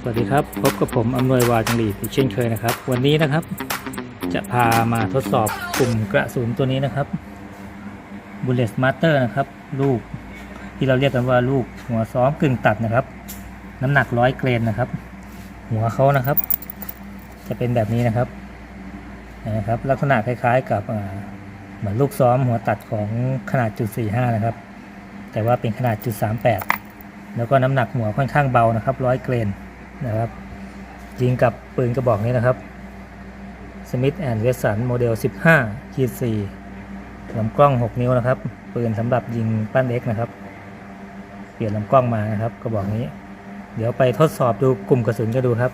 สวัสดีครับ พบกับผมอำนวยวาจังหลีอีกเช่นเคยนะครับ วันนี้นะครับ จะพามาทดสอบกลุ่มกระสุนตัวนี้นะครับ Bullet Master นะครับ ลูกที่เราเรียกกันว่าลูกหัวซ้อมกึ่งตัดนะครับ น้ำหนักร้อยเกรนนะครับ หัวเขานะครับ จะเป็นแบบนี้นะครับนะครับ ลักษณะคล้ายๆ กับเหมือนลูกซ้อมหัวตัดของขนาดจุด45นะครับ แต่ว่าเป็นขนาดจุด38 แล้วก็น้ำหนักหัวค่อนข้างเบานะครับร้อยเกรนนะครับยิงกับปืนกระบอกนี้นะครับ Smith Wesson โมเดล 15ขีด4ลำกล้อง 6 นิ้วนะครับ ปืนสำหรับยิงปั้นเล็กนะครับ เปลี่ยนลำกล้องมานะครับกระบอกนี้ เดี๋ยวไปทดสอบดูกลุ่มกระสุนกันดูครับ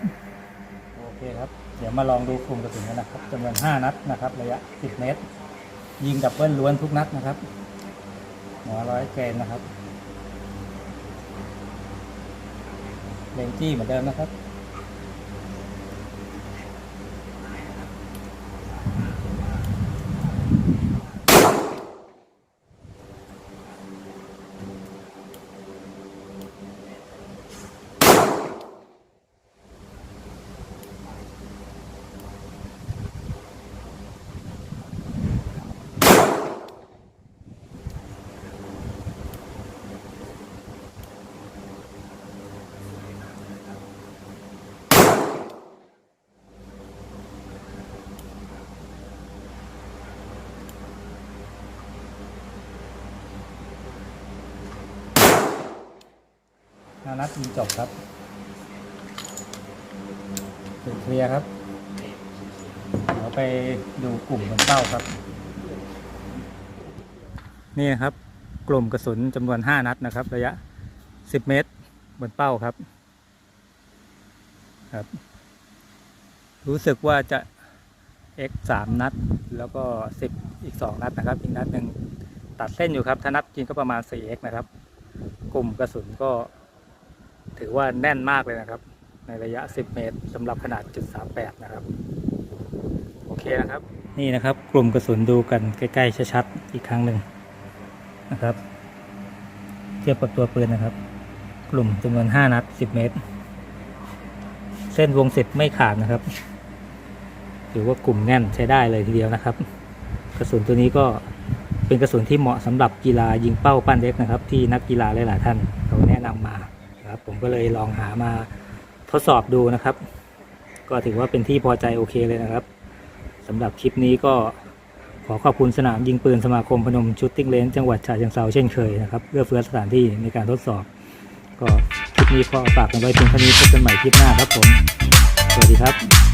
โอเคครับ เดี๋ยวมาลองดูกลุ่มกระสุนกันนะครับจำนวน 5 นัดนะครับ ระยะ 10 เมตร ยิงดับเบิลล้วนทุกนัดนะครับหัวร้อยเกรนนะครับ เลนจี้เหมือนเดิมนะครับ ห้านัดยิงจบครับถึงเคลียร์ครับ เดี๋ยวไปดูกลุ่มบนเป้าครับ นี่นะครับ กลุ่มกระสุนจำนวน 5 นัดนะครับ ระยะ 10 เมตรบนเป้าครับ ครับ รู้สึกว่าจะ x 3นัด แล้วก็ 10 อีก 2 นัดนะครับ อีกนัดหนึ่งตัดเส้นอยู่ครับ ถ้านับจริงก็ประมาณ 4x นะครับ กลุ่มกระสุนก็ ถือว่าแน่นมากเลยนะครับ ในระยะ 10 เมตรสำหรับขนาดจุด38นะครับ โอเคนะครับ นี่นะครับ กลุ่มกระสุนดูกันใกล้ ๆ ชัดๆอีกครั้งหนึ่งนะครับ เทียบกับตัวปืนนะครับ กลุ่มจำนวน 5 นัด 10 เมตร เส้นวงสิบไม่ขาดนะครับถือว่ากลุ่มแน่นใช้ได้เลยทีเดียวนะครับ กระสุนตัวนี้ก็เป็นกระสุนที่เหมาะสำหรับกีฬายิงเป้าปั้นเล็กนะครับ ที่นักกีฬาหลาย ๆ ท่านเขาแนะนำมา ครับ ผมก็เลยลองหามาทดสอบดูนะครับ ก็ถือว่าเป็นที่พอใจโอเคเลยนะครับสำหรับคลิปนี้ก็ขอขอบคุณสนามยิงปืนสมาคมพนมชุดติ้งเลนจังหวัดฉะเชิงเซาเช่นเคยนะครับเพื่อเฟื้อสถานที่ในการทดสอบ ก็คลิปนี้ขอฝากกันไว้เพียงเท่านี้พบกันใหม่คลิปหน้าครับผม สวัสดีครับ